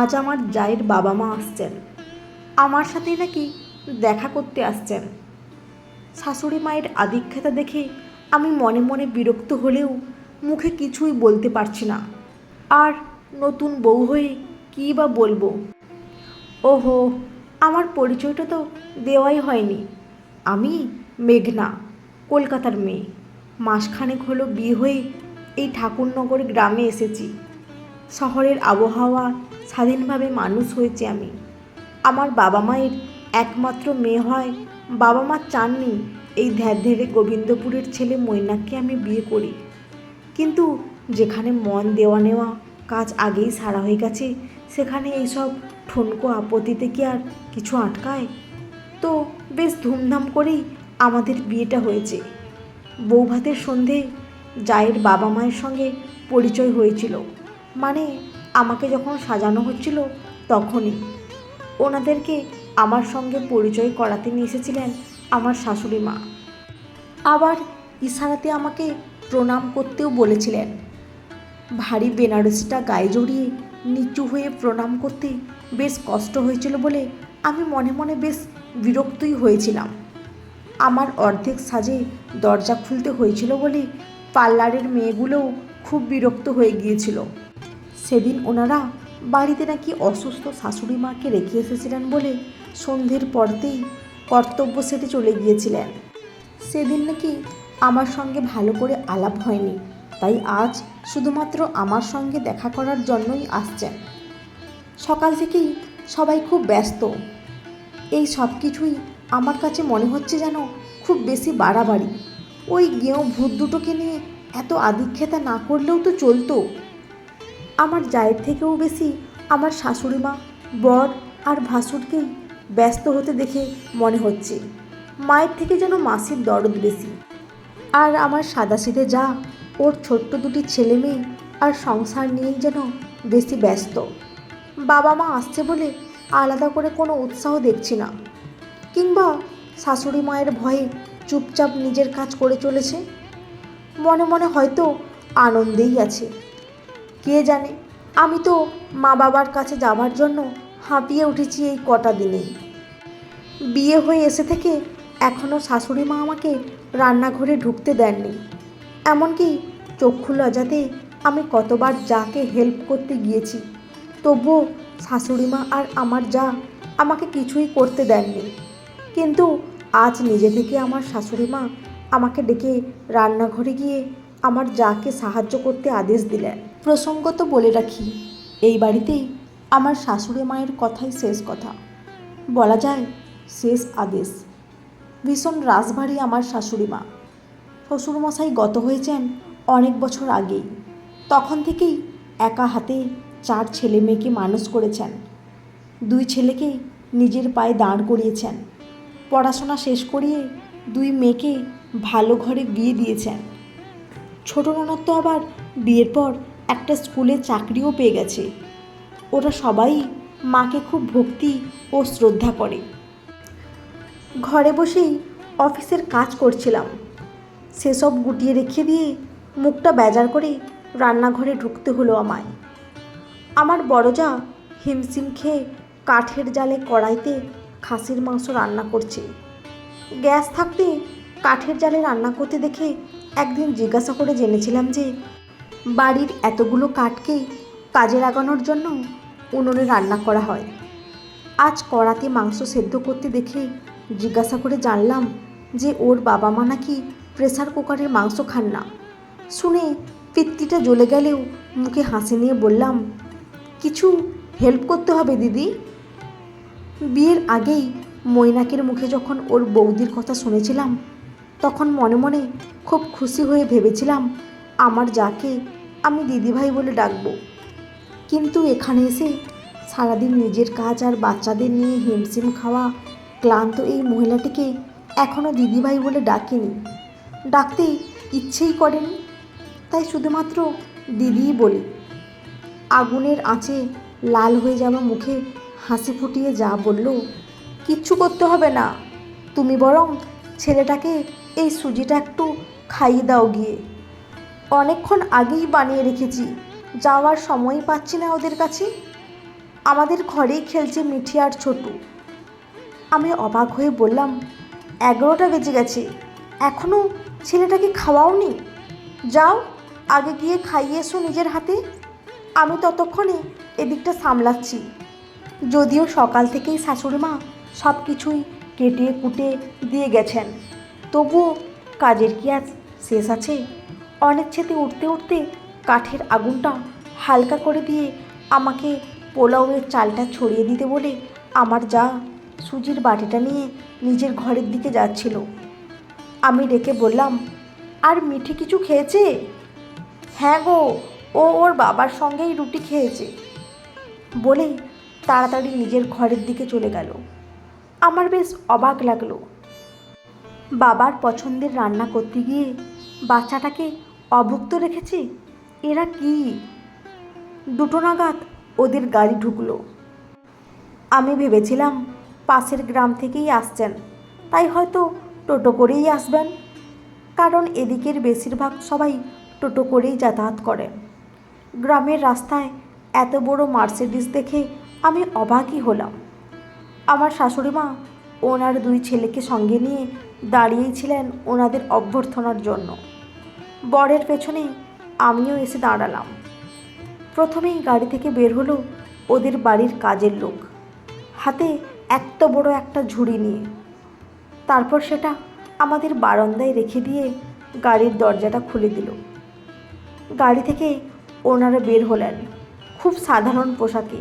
আজ আমার জায়ের বাবা মা আসছেন। আমার সাথেই নাকি দেখা করতে আসছেন। শাশুড়ি মায়ের আদিক্ষেতা দেখে আমি মনে মনে বিরক্ত হলেও মুখে কিছুই বলতে পারছি না। আর নতুন বউ হয়ে কী বা বলব? ওহো, আমার পরিচয়টা তো দেওয়াই হয়নি। আমি মেঘনা, কলকাতার মেয়ে। মাসখানেক হলো বিয়ে হয়ে এই ঠাকুরনগর গ্রামে এসেছি। শহরের আবহাওয়া স্বাধীনভাবে মানুষ হয়েছি আমি। আমার বাবা মায়ের একমাত্র মেয়ে হয়। বাবা মা চাননি এই ধ্যার ধেরে গোবিন্দপুরের ছেলে মৈনাককে আমি বিয়ে করি। কিন্তু যেখানে মন দেওয়া নেওয়া, কাজ আগেই সারা হয়ে গেছে, সেখানে এইসব ঠুনকো আপত্তিতে কি আর কিছু আটকায়? তো বেশ ধুমধাম করেই আমাদের বিয়েটা হয়েছে। বৌভাতের সন্ধে জায়ের বাবা মায়ের সঙ্গে পরিচয় হয়েছিল। মানে আমাকে যখন সাজানো হচ্ছিল তখনই। ওনাদেরকে আমার সঙ্গে পরিচয় করাতে নিয়ে এসেছিলেন আমার শাশুড়ি মা। আবার ইশারাতে আমাকে প্রণাম করতেও বলেছিলেন। ভারী বেনারসিটা গায়ে জড়িয়ে নিচু হয়ে প্রণাম করতে বেশ কষ্ট হয়েছিল বলে আমি মনে মনে বেশ বিরক্তই হয়েছিলাম। আমার অর্ধেক সাজে দরজা খুলতে হয়েছিল বলে পার্লারের মেয়েগুলোও খুব বিরক্ত হয়ে গিয়েছিল। সেদিন ওনারা বাড়িতে নাকি অসুস্থ শাশুড়ি মাকে রেখে এসেছিলেন বলে সন্ধ্যের পরতেই কর্তব্য সেটে চলে গিয়েছিলেন। সেদিন নাকি আমার সঙ্গে ভালো করে আলাপ হয়নি, তাই আজ শুধুমাত্র আমার সঙ্গে দেখা করার জন্যই আসছেন। সকাল থেকেই সবাই খুব ব্যস্ত। এই সব কিছুই আমার কাছে মনে হচ্ছে যেন খুব বেশি বাড়াবাড়ি। ওই গেঁয়ো ভূত দুটোকে নিয়ে এত আদিক্ষেতা না করলেও তো চলতো। আমার জায়ের থেকেও বেশি আমার শাশুড়ি মা, বর আর ভাসুরকেই ব্যস্ত হতে দেখে মনে হচ্ছে। মায়ের থেকে যেন মাসির দরদ বেশি। আর আমার সাদাসিধে যা ওর ছোট্ট দুটি ছেলে মেয়ে আর সংসার নিয়েই যেন বেশি ব্যস্ত। বাবা মা আসছে বলে আলাদা করে কোনো উৎসাহ দেখছি না। কিংবা শাশুড়ি মায়ের ভয়ে চুপচাপ নিজের কাজ করে চলেছে? মনে মনে হয়তো আনন্দেই আছে। কে জানে? আমি তো মা বাবার কাছে যাবার জন্য হাঁপিয়ে উঠেছি এই কটা দিনেই। বিয়ে হয়ে এসে থেকে এখনও শাশুড়ি মা আমাকে রান্নাঘরে ঢুকতে দেননি। এমনকি চক্ষু লজাতে আমি কতবার যাকে হেল্প করতে গিয়েছি, তবুও শাশুড়ি মা আর আমার যা আমাকে কিছুই করতে দেননি। কিন্তু আজ নিজে থেকে আমার শাশুড়ি মা আমাকে ডেকে রান্নাঘরে গিয়ে আমার যাকে সাহায্য করতে আদেশ দিলেন। প্রসঙ্গত বলে রাখি, এই বাড়িতেই আমার শাশুড়ি মায়ের কথাই শেষ কথা। বলা যায়, শেষ আদেশ। ভীষণ রাসভারী আমার শাশুড়ি মা। শ্বশুরমশাই গত হয়েছেন অনেক বছর আগেই। তখন থেকেই একা হাতে চার ছেলে মেয়েকে মানুষ করেছেন। দুই ছেলেকে নিজের পায়ে দাঁড় করিয়েছেন। পড়াশোনা শেষ করিয়ে দুই মেয়েকে ভালো ঘরে বিয়ে দিয়েছেন। ছোট ননদ তো আবার বিয়ের পর একটা স্কুলে চাকরিও পেয়ে গেছে। ওরা সবাই মাকে খুব ভক্তি ও শ্রদ্ধা করে। ঘরে বসেই অফিসের কাজ করছিলাম। সেসব গুটিয়ে রেখে দিয়ে মুখটা বেজার করে রান্নাঘরে ঢুকতে হলো আমায়। আমার বড় যা হিমশিম খেয়ে কাঠের জালে কড়াইতে খাসির মাংস রান্না করছে। গ্যাস থাকতে কাঠের জালে রান্না করতে দেখে একদিন জিজ্ঞাসা করে জেনেছিলাম যে, বাড়ির এতগুলো কাঠকেই কাজে লাগানোর জন্য উনুনে রান্না করা হয়। আজ কড়াতে মাংস সেদ্ধ করতে দেখে জিজ্ঞাসা করে জানলাম যে, ওর বাবা মা নাকি প্রেসার কুকারের মাংস খান না। শুনে পিত্তিটা জ্বলে গেলেও মুখে হাসি নিয়ে বললাম, কিছু হেল্প করতে হবে দিদি। বিয়ের আগেই মৈনাকের মুখে যখন ওর বৌদির কথা শুনেছিলাম তখন মনে মনে খুব খুশি হয়ে ভেবেছিলাম, আমার যাকে আমি দিদিভাই বলে ডাকবো। কিন্তু এখানে এসে সারাদিন নিজের কাজ আর বাচ্চাদের নিয়ে হিমশিম খাওয়া, ক্লান্ত এই মহিলাটিকে এখনও দিদিভাই বলে ডাকেনি। ডাকতে ইচ্ছেই করেনি, তাই শুধুমাত্র দিদিই বলি। আগুনের আঁচে লাল হয়ে যাওয়া মুখে হাসি ফুটিয়ে যা বলল, কিচ্ছু করতে হবে না, তুমি বরং ছেলেটাকে এই সুজিটা একটু খাইয়ে দাও গিয়ে। অনেকক্ষণ আগেই বানিয়ে রেখেছি। যাওয়ার সময় পাচ্ছি না ওদের কাছে। আমাদের ঘরেই খেলছে মিঠি আর ছোটু। আমি অবাক হয়ে বললাম, এগারোটা বেজে গেছে। এখনও ছেলেটাকে খাওয়াওনি? যাও, আগে গিয়ে খাইয়ে এসো নিজের হাতে। আমি ততক্ষণে এদিকটা সামলাচ্ছি। যদিও সকাল থেকেই শাশুড়ি মা সব কিছুই কেটে কুটে দিয়ে গেছেন। তবুও কাজের কি আজ শেষ আছে? অনেক ছেতে উঠতে উঠতে কাঠের আগুনটা হালকা করে দিয়ে আমাকে পোলাওয়ের চালটা ছড়িয়ে দিতে বলে আমার যা সুজির বাটিটা নিয়ে নিজের ঘরের দিকে যাচ্ছিল। আমি ডেকে বললাম, আর মিঠে কিছু খেয়েছে? হ্যাঁ গো, ও ওর বাবার সঙ্গেই রুটি খেয়েছে। বলেই তাড়াতাড়ি নিজের ঘরের দিকে চলে গেল। আমার বেশ অবাক লাগল বাবার পছন্দের রান্না করতে গিয়ে বাচ্চাটাকে অভুক্ত রেখেছে? এরা কি? দুটো নাগাদ ওদের গাড়ি ঢুকলো। আমি ভেবেছিলাম পাশের গ্রাম থেকেই আসছেন, তাই হয়তো টোটো করেই আসবেন। কারণ এদিকের বেশিরভাগ সবাই টোটো করেই যাতায়াত করেন গ্রামের রাস্তায় এত বড় মার্সিডিস দেখে আমি অবাকই হলাম। আমার শাশুড়ি মা ওনার দুই ছেলেকে সঙ্গে নিয়ে দাঁড়িয়েই ছিলেন ওনাদের অভ্যর্থনার জন্য। বরের পেছনে আমিও এসে দাঁড়ালাম। প্রথমেই গাড়ি থেকে বের হলো ওদের বাড়ির কাজের লোক। হাতে এত বড় একটা ঝুড়ি নিয়ে। তারপর সেটা আমাদের বারান্দায় রেখে দিয়ে গাড়ির দরজাটা খুলে দিল। গাড়ি থেকে ওনারা বের হলেন খুব সাধারণ পোশাকে।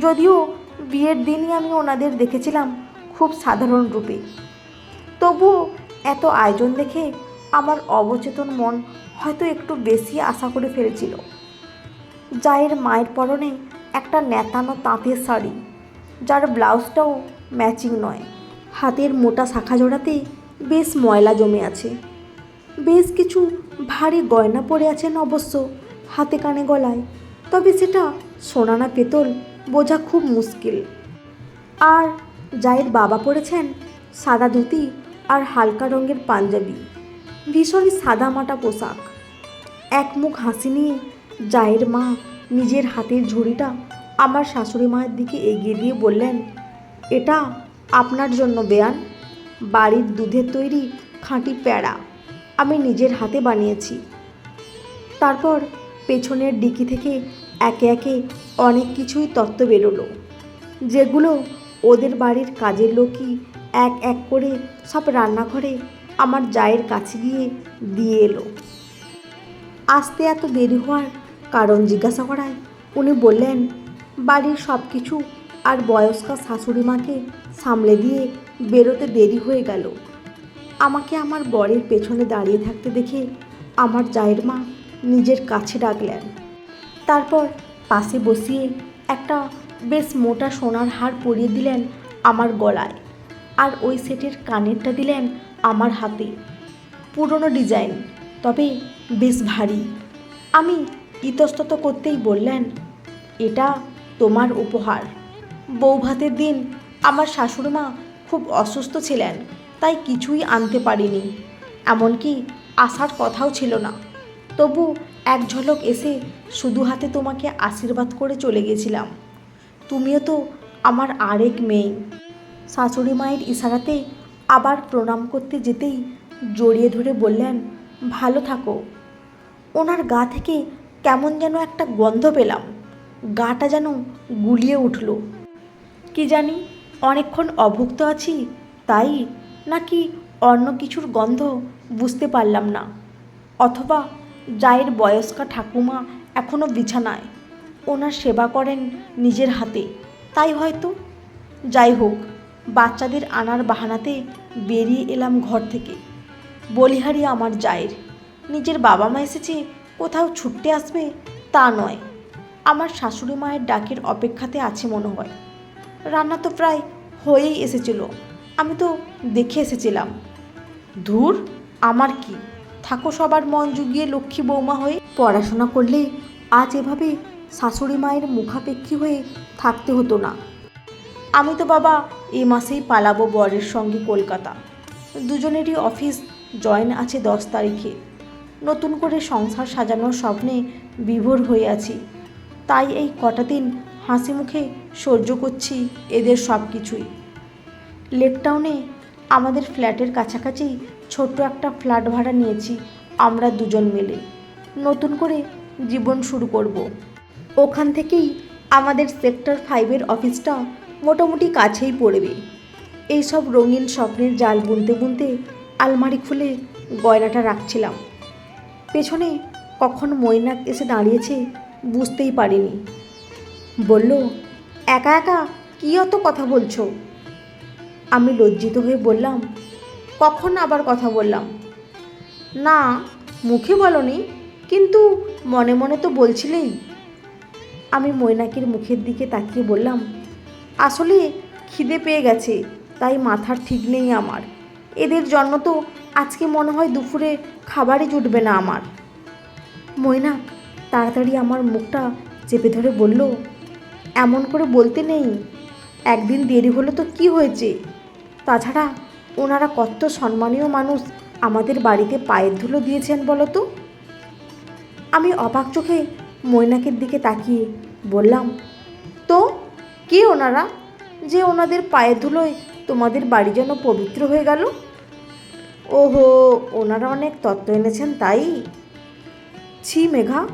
যদিও বিয়ের দিনই আমি ওনাদের দেখেছিলাম খুব সাধারণ রূপে। তবুও এত আয়োজন দেখে আমার অবচেতন মন হয়তো একটু বেশি আশা করে ফেলেছিল। জায়ের মায়ের পরনে একটা নেতানো তাঁতের শাড়ি, যার ব্লাউজটাও ম্যাচিং নয়। হাতের মোটা শাখা জোড়াতে বেশ ময়লা জমে আছে। বেশ কিছু ভারী গয়না পরে আছেন অবশ্য হাতে কানে গলায়, তবে সেটা সোনা না পেতল বোঝা খুব মুশকিল। আর জায়ের বাবা পরেছেন সাদা ধুতি আর হালকা রঙের পাঞ্জাবি ভীষণই সাদামাটা পোশাক। এক মুখ হাসি নিয়ে জায়ের মা নিজের হাতের ঝুড়িটা আমার শাশুড়ি মায়ের দিকে এগিয়ে দিয়ে বললেন, এটা আপনার জন্য বেয়ান। বাড়ির দুধের তৈরি খাঁটি প্যাড়া আমি নিজের হাতে বানিয়েছি। তারপর পেছনের ডিকি থেকে একে একে অনেক কিছুই তত্ত্ব বেরোলো, যেগুলো ওদের বাড়ির কাজের লোকই এক এক করে সব রান্নাঘরে আমার জায়ের কাছে গিয়ে দিয়ে এলো। আসতে এত দেরি হওয়ার কারণ জিজ্ঞাসা করায় উনি বললেন, বাড়ির সব কিছু আর বয়স্কা শাশুড়ি মাকে সামলে দিয়ে বেরোতে দেরি হয়ে গেল। আমাকে আমার বরের পেছনে দাঁড়িয়ে থাকতে দেখে আমার জায়ের মা নিজের কাছে ডাকলেন। তারপর পাশে বসিয়ে একটা বেশ মোটা সোনার হার পরিয়ে দিলেন আমার গলায়। আর ওই সেটের কানেরটা দিলেন আমার হাতে। পুরনো ডিজাইন, তবে বেশ ভারী। আমি ইতস্তত করতেই বললেন, এটা তোমার উপহার। বৌভাতের দিন আমার শাশুড়িমা খুব অসুস্থ ছিলেন, তাই কিছুই আনতে পারিনি। এমনকি আসার কথাও ছিল না। তবু এক ঝলক এসে শুধু হাতে তোমাকে আশীর্বাদ করে চলে গেছিলাম। তুমিও তো আমার আরেক মেয়ে। শাশুড়ি মায়ের ইশারাতে আবার প্রণাম করতে যেতেই জড়িয়ে ধরে বললেন, ভালো থাকো। ওনার গা থেকে কেমন যেন একটা গন্ধ পেলাম। গাটা যেন গুলিয়ে উঠল। কি জানি অনেকক্ষণ অভুক্ত আছি, তাই নাকি অন্য কিছুর গন্ধ বুঝতে পারলাম না। অথবা জায়ের বয়স্কা ঠাকুমা এখনও বিছানায়। ওনার সেবা করেন নিজের হাতে। তাই হয়তো। যাই হোক, বাচ্চাদের আনার বাহানাতে বেরিয়ে এলাম ঘর থেকে। বলিহারি আমার জায়ের। নিজের বাবা মা এসেছে, কোথাও ছুটতে আসবে তা নয়। আমার শাশুড়ি মায়ের ডাকের অপেক্ষাতে আছে মনে হয়। রান্না তো প্রায় হয়েই এসেছিল। আমি তো দেখে এসেছিলাম। ধুর, আমার কি? থাকো সবার মন জুগিয়ে লক্ষ্মী বৌমা হয়ে পড়াশোনা করলে আজ এভাবে শাশুড়ি মায়ের মুখাপেক্ষী হয়ে থাকতে হতো না। আমি তো বাবা এ মাসেই পালাবো বরের সঙ্গে কলকাতা। দুজনেরই অফিস জয়েন আছে দশ তারিখে। নতুন করে সংসার সাজানোর স্বপ্নে বিভোর হয়ে আছি। তাই এই কটা দিন হাসি মুখে সহ্য করছি এদের সব কিছুই। লেকটাউনে আমাদের ফ্ল্যাটের কাছাকাছি ছোট্ট একটা ফ্ল্যাট ভাড়া নিয়েছি আমরা দুজন মিলে। নতুন করে জীবন শুরু করব। ওখান থেকেই আমাদের সেক্টর ফাইভের অফিসটা মোটামুটি কাছেই পড়বে। এইসব রঙিন স্বপ্নের জাল বুনতে বুনতে আলমারি খুলে গয়নাটা রাখছিলাম। পেছনে কখন মৈনাক এসে দাঁড়িয়েছে, বুঝতেই পারিনি। বলল, একা একা কী অত কথা বলছো? আমি লজ্জিত হয়ে বললাম, কখন আবার কথা বললাম? না, মুখে বলনি, কিন্তু মনে মনে তো বলছিলেই। আমি মৈনাকের মুখের দিকে তাকিয়ে বললাম, আসলে খিদে পেয়ে গেছে, তাই মাথার ঠিক নেই আমার। এদের জন্য তো আজকে মনে হয় দুপুরে খাবারই জুটবে না আমার। মৈনাক তাড়াতাড়ি আমার মুখটা চেপে ধরে বলল, এমন করে বলতে নেই, একদিন দেরি হলো তো কি হয়েছে? তাছাড়া ওনারা কত সম্মানীয় মানুষ আমাদের বাড়িতে পায়ের ধুলো দিয়েছেন বলো তো? আমি অবাক চোখে মৈনাকের দিকে তাকিয়ে বললাম, তো, কে ওনারা? যে ওনাদের পায়ের ধুলোয় তোমাদের বাড়ি যেন পবিত্র হয়ে গেল? ওহো, ওনারা অনেক তত্ত্ব এনেছেন তাই? ছি মেঘা,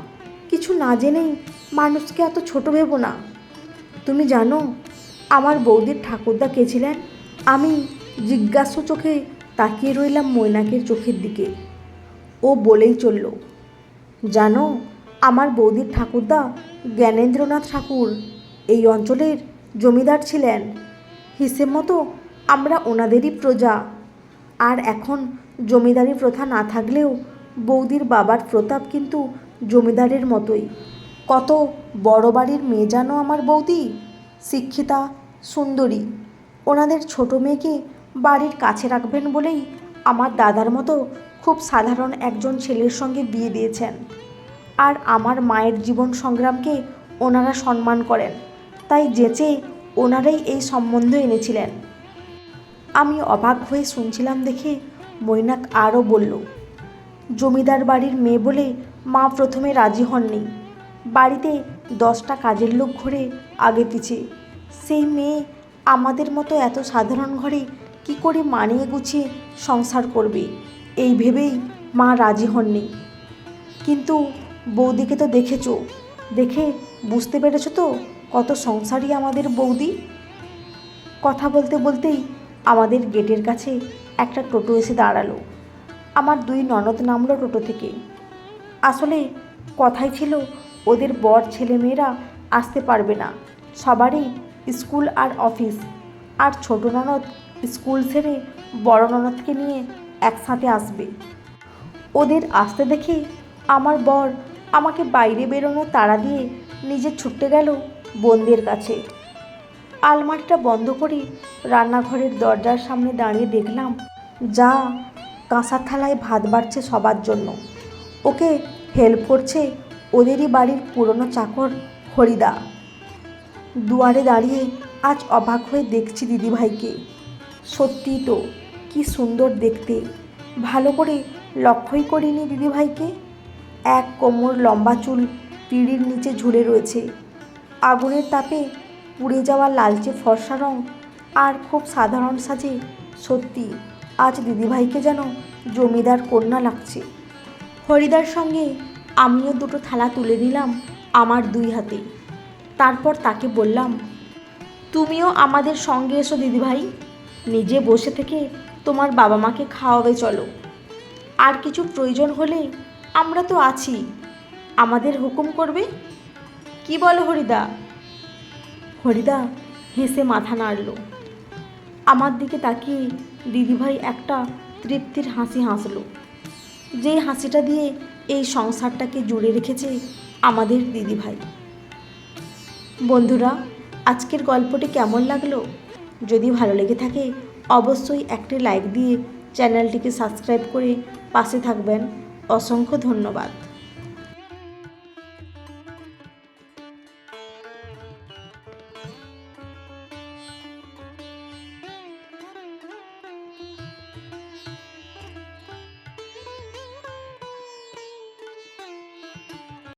কিছু না জেনেই মানুষকে এত ছোট ভেবো না। তুমি জানো, আমার বৌদির ঠাকুরদা কে ছিলেন? আমি জিজ্ঞাসু চোখে তাকিয়ে রইলাম মৈনাকের চোখের দিকে। ও বলেই চলল, জানো আমার বৌদির ঠাকুরদা জ্ঞানেন্দ্রনাথ ঠাকুর। এই অঞ্চলের জমিদার ছিলেন। হিসেব মতো আমরা ওনাদেরই প্রজা। আর এখন জমিদারি প্রথা না থাকলেও বৌদির বাবার প্রতাপ কিন্তু জমিদারের মতোই। কত বড় বাড়ির মেয়ে জানো আমার বৌদি? শিক্ষিতা, সুন্দরী। ওনাদের ছোট মেয়েকে বাড়ির কাছে রাখবেন বলেই আমার দাদার মতো খুব সাধারণ একজন ছেলের সঙ্গে বিয়ে দিয়েছেন। আর আমার মায়ের জীবন সংগ্রামকে ওনারা সম্মান করেন। তাই যেচে ওনারাই এই সম্বন্ধ এনেছিলেন। আমি অবাক হয়ে শুনছিলাম দেখে মৈনাক আরও বলল, জমিদার বাড়ির মেয়ে বলে মা প্রথমে রাজি হননি। বাড়িতে দশটা কাজের লোক ঘরে আগে পিছে সেই মেয়ে আমাদের মতো এত সাধারণ ঘরে কি করে মানিয়ে গুছিয়ে সংসার করবে? এই ভেবেই মা রাজি হননি। কিন্তু বৌদিকে তো দেখেছ? দেখে বুঝতে পেরেছ তো কত সংসারী আমাদের বৌদি? কথা বলতে বলতেই আমাদের গেটের কাছে একটা টোটো এসে দাঁড়াল। আমার দুই ননদ নামলো টোটো থেকে। আসলে কথাই ছিল, ওদের বর ছেলেমেয়েরা আসতে পারবে না। সবারই স্কুল আর অফিস। আর ছোট ননদ স্কুল ছেড়ে বড় ননদকে নিয়ে একসাথে আসবে। ওদের আসতে দেখে আমার বর আমাকে বাইরে বেরোনো তাড়া দিয়ে নিজে ছুটতে গেল বোনদের কাছে। আলমারিটা বন্ধ করে রান্নাঘরের দরজার সামনে দাঁড়িয়ে দেখলাম, যা কাঁসার থালায় ভাত বাড়ছে সবার জন্য। ওকে হেল্প করছে ওদেরই বাড়ির পুরনো চাকর হরিদা। দুয়ারে দাঁড়িয়ে আজ অবাক হয়ে দেখছি দিদিভাইকে। সত্যি তো, কি সুন্দর দেখতে। ভালো করে লক্ষ্যই করিনি দিদিভাইকে। এক কোমর লম্বা চুল পিঁড়ির নিচে ঝুলে রয়েছে। আগুনের তাপে পুড়ে যাওয়া লালচে ফর্সা রং আর খুব সাধারণ সাজে সত্যি আজ দিদিভাইকে যেন জমিদার কন্যা লাগছে। হরিদার সঙ্গে আমিও দুটো থালা তুলে নিলাম আমার দুই হাতে। তারপর তাকে বললাম, তুমিও আমাদের সঙ্গে এসো দিদিভাই, নিজে বসে থেকে তোমার বাবা মাকে খাওয়াবে চলো। আর কিছু প্রয়োজন হলে আমরা তো আছি। আমাদের হুকুম করবে? কি বলো হরিদা? হরিদা, হেসে মাথা নাড়ল। আমার দিকে তাকিয়ে দিদিভাই একটা তৃপ্তির হাসি হাসলো। যেই হাসিটা দিয়ে এই সংসারটাকে জুড়ে রেখেছে আমাদের দিদিভাই। বন্ধুরা, আজকের গল্পটি কেমন লাগল? যদি ভালো লেগে থাকে, অবশ্যই একটি লাইক দিয়ে চ্যানেলটিকে সাবস্ক্রাইব করে পাশে থাকবেন। অসংখ্য ধন্যবাদ।